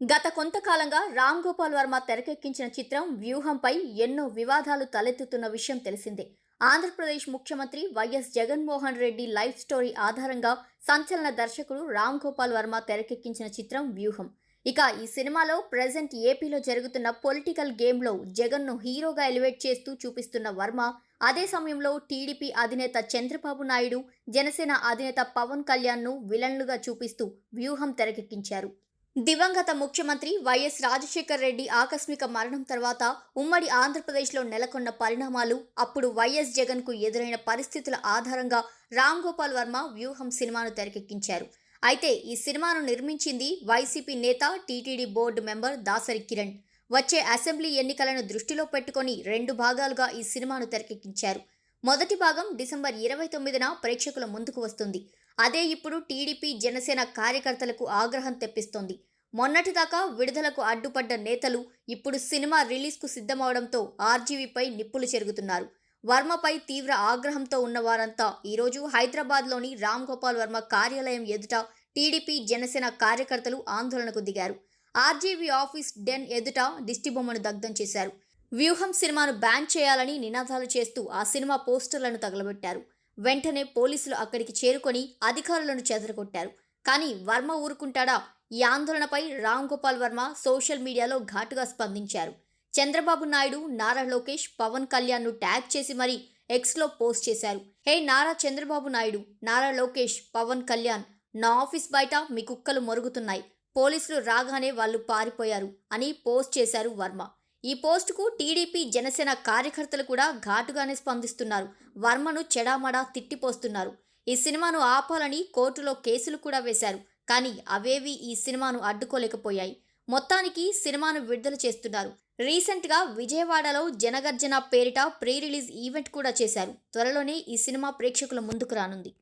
గత కొంతకాలంగా రామ్ గోపాల్ వర్మ తెరకెక్కించిన చిత్రం వ్యూహంపై ఎన్నో వివాదాలు తలెత్తుతున్న విషయం తెలిసిందే. ఆంధ్రప్రదేశ్ ముఖ్యమంత్రి YS Jaganmohan Reddy life story ఆధారంగా సంచలన దర్శకుడు రామ్ గోపాల్ వర్మ తెరకెక్కించిన చిత్రం వ్యూహం. ఇక ఈ సినిమాలో ప్రజెంట్ ఏపీలో జరుగుతున్న పొలిటికల్ గేమ్లో జగన్ను హీరోగా ఎలివేట్ చేస్తూ చూపిస్తున్న వర్మ అదే సమయంలో టీడీపీ అధినేత చంద్రబాబు నాయుడు జనసేన అధినేత పవన్ కళ్యాణ్ను విలన్లుగా చూపిస్తూ వ్యూహం తెరకెక్కించారు. దివంగత ముఖ్యమంత్రి వైఎస్ రాజశేఖర్ రెడ్డి ఆకస్మిక మరణం తర్వాత ఉమ్మడి ఆంధ్రప్రదేశ్లో నెలకొన్న పరిణామాలు అప్పుడు వైఎస్ జగన్కు ఎదురైన పరిస్థితుల ఆధారంగా రామ్ గోపాల్ వర్మ వ్యూహం సినిమాను తెరకెక్కించారు. అయితే ఈ సినిమాను నిర్మించింది వైసీపీ నేత TTD board member Dasari Kiran. వచ్చే అసెంబ్లీ ఎన్నికలను దృష్టిలో పెట్టుకొని రెండు భాగాలుగా ఈ సినిమాను తెరకెక్కించారు. మొదటి భాగం డిసెంబర్ ఇరవై తొమ్మిదిన ప్రేక్షకుల ముందుకు వస్తుంది. అదే ఇప్పుడు టీడీపీ జనసేన కార్యకర్తలకు ఆగ్రహం తెప్పిస్తోంది. మొన్నటిదాకా విడుదలకు అడ్డుపడ్డ నేతలు ఇప్పుడు సినిమా రిలీజ్కు సిద్ధమవడంతో ఆర్జీవీపై నిప్పులు చెరుగుతున్నారు. వర్మపై తీవ్ర ఆగ్రహంతో ఉన్న వారంతా ఈరోజు హైదరాబాద్లోని రామ్ గోపాల్ వర్మ కార్యాలయం ఎదుట టీడీపీ జనసేన కార్యకర్తలు ఆందోళనకు దిగారు. ఆర్జీవీ ఆఫీస్ డెన్ ఎదుట దిష్టిబొమ్మను దగ్ధం చేశారు. వ్యూహం సినిమాను బ్యాన్ చేయాలని నినాదాలు చేస్తూ ఆ సినిమా పోస్టర్లను తగలబెట్టారు. వెంటనే పోలీసులు అక్కడికి చేరుకొని అధికారులను చెదరగొట్టారు. కానీ వర్మ ఊరుకుంటాడా? ఈ ఆందోళనపై రామ్ గోపాల్ వర్మ సోషల్ మీడియాలో ఘాటుగా స్పందించారు. చంద్రబాబు నాయుడు నారా లోకేష్ పవన్ కళ్యాణ్ను ట్యాగ్ చేసి మరీ ఎక్స్లో పోస్ట్ చేశారు. హే నారా చంద్రబాబు నాయుడు నారా లోకేష్ పవన్ కళ్యాణ్ నా ఆఫీస్ బయట మీ కుక్కలు మరుగుతున్నాయి. పోలీసులు రాగానే వాళ్ళు పారిపోయారు అని పోస్ట్ చేశారు వర్మ. ఈ పోస్టుకు టీడీపీ జనసేన కార్యకర్తలు కూడా ఘాటుగానే స్పందిస్తున్నారు. వర్మను చెడామడా తిట్టిపోస్తున్నారు. ఈ సినిమాను ఆపాలని కోర్టులో కేసులు కూడా వేశారు. కానీ అవేవి ఈ సినిమాను అడ్డుకోలేకపోయాయి. మొత్తానికి సినిమాను విడుదల చేస్తున్నారు. రీసెంట్గా విజయవాడలో జనగర్జన పేరిట ప్రీ రిలీజ్ ఈవెంట్ కూడా చేశారు. త్వరలోనే ఈ సినిమా ప్రేక్షకుల ముందుకు రానుంది.